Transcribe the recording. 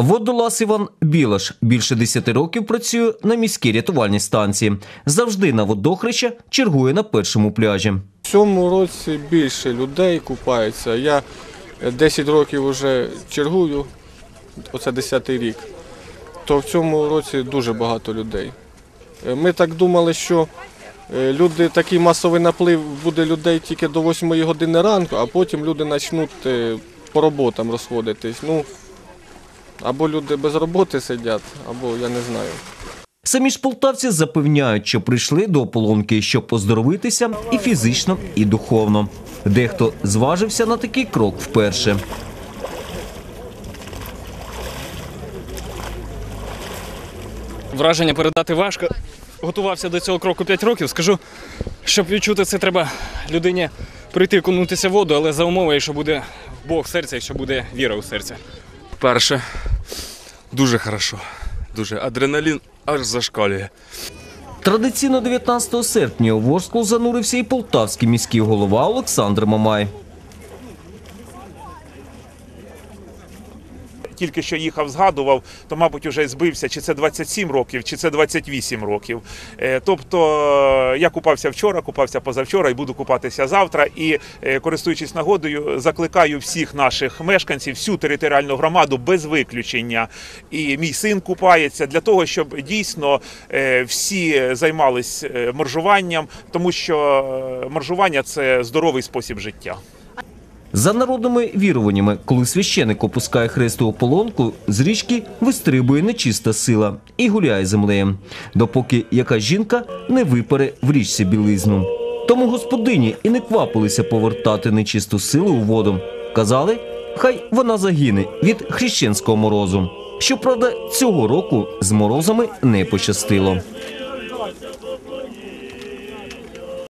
Водолаз Іван Білаш більше 10 років працює на міській рятувальній станції. Завжди на водохреща чергує на першому пляжі. В цьому році більше людей купаються. Я е, 10 років вже чергую, оце 10-й рік. То в цьому році дуже багато людей. Е, Ми так думали, що е, люди, такий масовий наплив буде людей тільки до 8 години ранку, а потім люди почнуть е, по роботам розходитись. Ну, або люди без роботи сидять, або я не знаю. Самі ж полтавці запевняють, що прийшли до ополонки, щоб поздоровитися і фізично, і духовно. Дехто зважився на такий крок вперше. Враження передати важко. Готувався до цього кроку 5 років. Скажу, щоб відчути це, треба людині прийти окунутися в воду, але за умовою, що буде Бог в серці, що буде віра у серці. Перше. Дуже хорошо. Дуже. Адреналін аж зашкалює. Традиційно 19 серпня у Ворсклу занурився і полтавський міський голова Олександр Мамай. Тільки що їхав, згадував, то, мабуть, вже збився, чи це 27 років, чи це 28 років. Е, Тобто е, я купався вчора, купався позавчора і буду купатися завтра. І е, користуючись нагодою, закликаю всіх наших мешканців, всю територіальну громаду без виключення. І мій син купається для того, щоб дійсно всі займались моржуванням, тому що моржування це здоровий спосіб життя. За народними віруваннями, коли священик опускає хресту ополонку, з річки вистрибує нечиста сила і гуляє землею, допоки яка жінка не випере в річці білизну. Тому господині і не квапилися повертати нечисту силу у воду. Казали, хай вона загине від хрещенського морозу. Щоправда, цього року з морозами не пощастило.